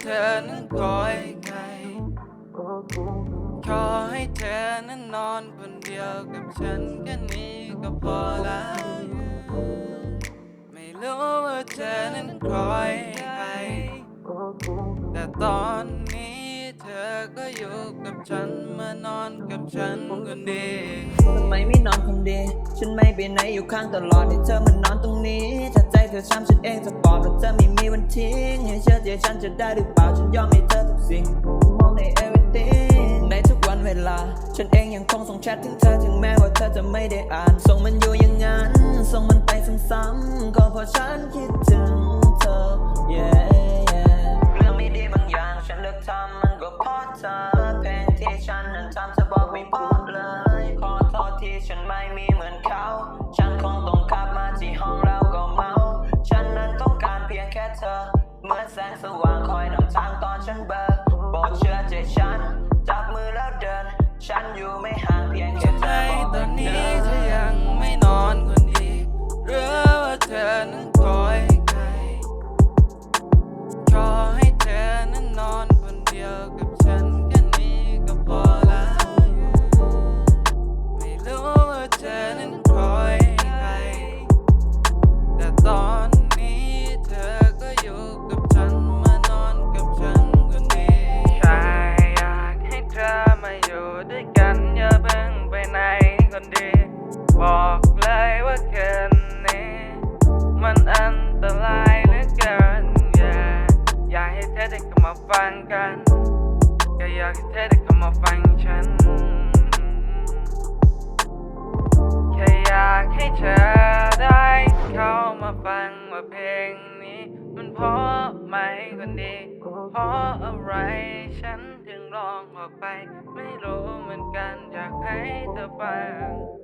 เธอนั้นกอยไกขอให้เธอนั้นนอนคนเดียวกับฉันแค่นี้ก็พอแล้ว ไม่รู้ว่าเธอนั้นคอยไคแต่ตอนนี้เธอก็อยู่กับฉันมานอนกับฉันคนเดียวทำไมไม่นอนคนเดียวฉันไม่ไปไหนอยู่ข้างตลอดที่เธอมานอนตรงนี้ ถ้าใจเธอช้ำฉันเองจะบอกว่าเธอไม่มีวันทิ้งให้ฉัน ฉันจะได้หรือเปล่าฉันยอมให้เธอทุกสิ่งมองใน everything ในทุกวันเวลา ฉันเองยังคงส่งแชทถึงเธอถึงแม้ว่าเธอจะไม่ได้อ่านส่งมันอยู่อย่างนั้นส่งมันไปซ้ำๆก็เพราะฉันคิดถึง เหมือนแสงสว่างคอยนำทางตอนฉันเบอร์ปรดเชื่อใจฉัน ด้วยกันอย่าเพิ่งไปไหนคนดี บอกเลยว่าคืนนี้ มันอันตรายเหลือเกิน yeah อยากให้เธอได้เข้ามาฟังกันก็อยากให้เธอได้เข้ามาฟังฉันแค่อยากให้เธอได้เข้ามาฟังว่าเพลงนี้ มันเพราะไหมคนดีเพราะอะไรฉัน ถึงร้องออกไป ไม่รู้เหมือนกันอยากให้เธอฟัง